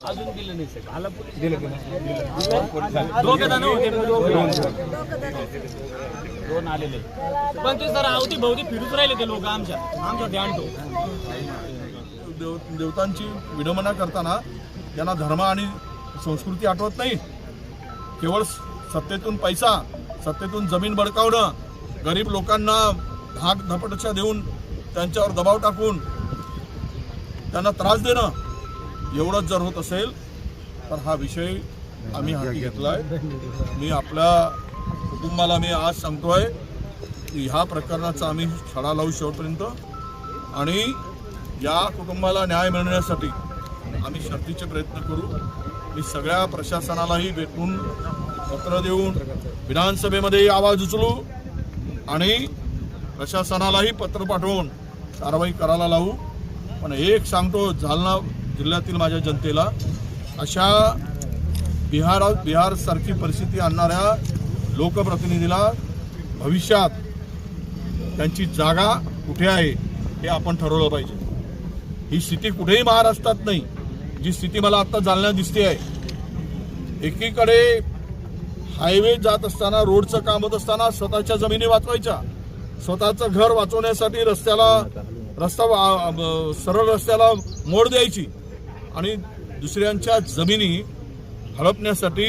अजून दिलं नाही साहेब आला पोलीस. दोघं जण होते दोन आलेले. पण ते सर अवती भोवती फिरूच राहिले ते लोक आमच्या. आमच्या ध्यान देव देवतांची विडंबना करताना त्यांना धर्म आणि संस्कृती आठवत नाही केवळ सत्तेतून पैसा सत्तेतून जमीन बळकावणं गरीब लोकांना धाक धपटशा देऊन त्यांच्यावर दबाव टाकून त्यांना त्रास देणं एवढंच जर होत असेल तर हा विषय आम्ही हाती घेतलाय. मी आपल्या कुटुंबाला मी आज सांगतोय की ह्या प्रकरणाचा आम्ही छडा लावू शेवटपर्यंत. आणि या कुटुंबाला न्याय मिळण्यासाठी आम्ही शर्तीचे प्रयत्न करू. मी सगळ्या प्रशासनालाही भेटून पत्र देऊन विधानसभेमध्ये आवाज उचलू आणि प्रशासनालाही पत्र पाठवून कारवाई करायला लावू. पण एक सांगतो जालना जिल्ह्यातील माझ्या जनतेला अशा बिहारात बिहारसारखी परिस्थिती आणणाऱ्या लोकप्रतिनिधीला भविष्यात त्यांची जागा कुठे आहे हे आपण ठरवलं पाहिजे. ही स्थिती कुठेही महाराष्ट्रात नाही. जी स्थिती मला आत्ता जालना दिसते आहे. एकीकडे हायवे जात असताना रोडचं काम होत असताना स्वतःच्या जमिनी वाचवायच्या. स्वतःचं घर वाचवण्यासाठी रस्त्याला रस्ता वा- सरळ रस्त्याला मोड द्यायची. आणि दुसऱ्यांच्या जमिनी हडपण्यासाठी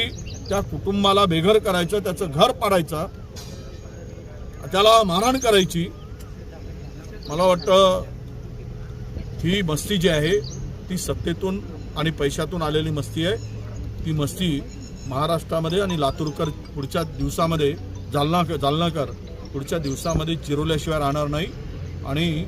त्या कुटुंबाला बेघर करायचं त्याचं घर पाडायचं त्याला मारहाण करायची. मला वाटतं ही मस्ती जी आहे ती सत्तेतून आणि पैशातून आलेली मस्ती आहे. ती मस्ती महाराष्ट्रामध्ये आणि लातूरकर पुढच्या दिवसामध्ये जालना जालनाकर पुढच्या दिवसामध्ये चिरवल्याशिवाय राहणार नाही. आणि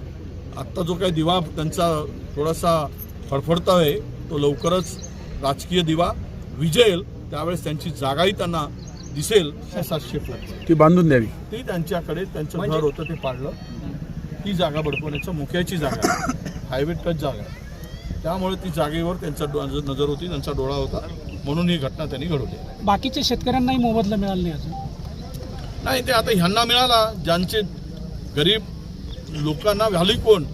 आत्ता जो काही दिवा त्यांचा थोडासा फडफडतोय तो लवकरच राजकीय दिवा विजेल त्यावेळेस त्यांची जागाही त्यांना दिसेल सातशे फूट ती बांधून द्यावी. ती त्यांच्याकडे त्यांचं घर होतं ते पाडलं. ती जागा बडकवण्याचं मुख्याची जागा आहे. हायवे टच जागा आहे. त्यामुळे ती जागेवर त्यांचा डो- नजर होती त्यांचा डोळा होता. म्हणून ही घटना त्यांनी घडवली. बाकीच्या शेतकऱ्यांनाही मोबदला मिळाला नाही अजून? नाही ते आता ह्यांना मिळाला. ज्यांचे गरीब लोकांना व्हॅल्यू कोण?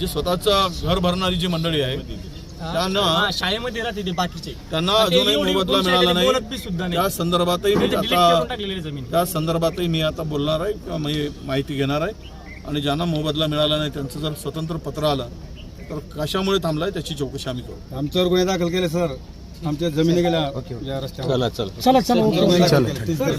जे स्वतःचं घर भरणारी जी मंडळी आहे त्यांना हा, शाळेमध्ये राहते ते बाकीचे. त्यांना अजूनही मोबदला मिळाला नाही. सुद्धा नाही. त्या संदर्भातही मी करून आता त्या संदर्भातही मी आता बोलणार आहे किंवा मी माहिती घेणार आहे. आणि ज्यांना मोबदला मिळाला नाही त्यांचं जर स्वतंत्र पत्र आलं तर कशामुळे थांबलाय त्याची चौकशी आम्ही करू. आमच्यावर गुन्हे दाखल केले सर. आमच्या जमिनी गेल्या चला चला. चला